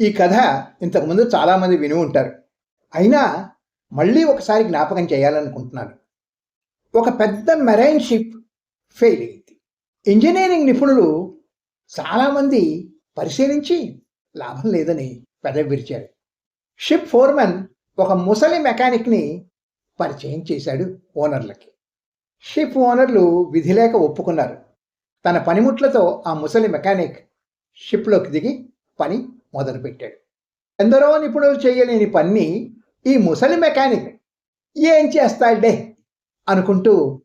ఈ కథ ఇంతకుముందు చాలామంది విని ఉంటారు. అయినా మళ్ళీ ఒకసారి జ్ఞాపకం చేయాలనుకుంటున్నాను. ఒక పెద్ద మెరైన్ షిప్ ఫెయిల్ అయింది. ఇంజనీరింగ్ నిపుణులు చాలామంది పరిశీలించి లాభం లేదని పెదవి విరిచారు. షిప్ ఫోర్మన్ ఒక ముసలి మెకానిక్ని పరిచయం చేశాడు ఓనర్లకి. షిప్ ఓనర్లు విధి లేక ఒప్పుకున్నారు. తన పనిముట్లతో ఆ ముసలి మెకానిక్ షిప్లోకి దిగి పని మొదలుపెట్టాడు. ఎందరో నిపుణులు చేయలేని పని ఈ ముసలి మెకానిక్ ఏం చేస్తాడే అనుకుంటూ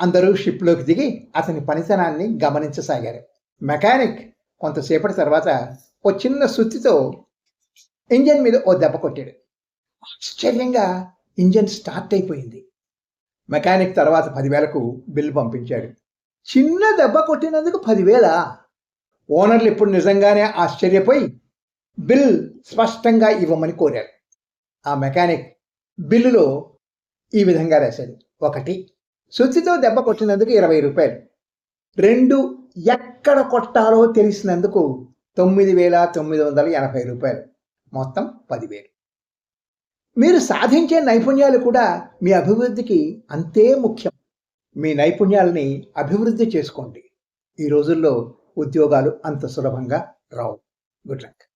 అందరూ షిప్లోకి దిగి అతని పనితనాన్ని గమనించసాగారు. మెకానిక్ కొంతసేపటి తర్వాత ఓ చిన్న సుత్తితో ఇంజన్ మీద ఓ దెబ్బ కొట్టాడు. ఆశ్చర్యంగా ఇంజన్ స్టార్ట్ అయిపోయింది. మెకానిక్ తర్వాత పదివేలకు బిల్లు పంపించాడు. చిన్న దెబ్బ కొట్టినందుకు పదివేలా? ఓనర్లు ఇప్పుడు నిజంగానే ఆశ్చర్యపోయి బిల్ స్పష్టంగా ఇవ్వమని కోరారు. ఆ మెకానిక్ బిల్లులో ఈ విధంగా రాశాడు. ఒకటి శుచితో దెబ్బ కొట్టినందుకు ఇరవై రూపాయలు. రెండు ఎక్కడ కొట్టాలో తెలిసినందుకు తొమ్మిది వేల తొమ్మిది వందల ఎనభై రూపాయలు. మొత్తం పదివేలు. మీరు సాధించే నైపుణ్యాలు కూడా మీ అభివృద్ధికి అంతే ముఖ్యం. మీ నైపుణ్యాలని అభివృద్ధి చేసుకోండి. ఈ రోజుల్లో ఉద్యోగాలు అంత సులభంగా రావు. Good luck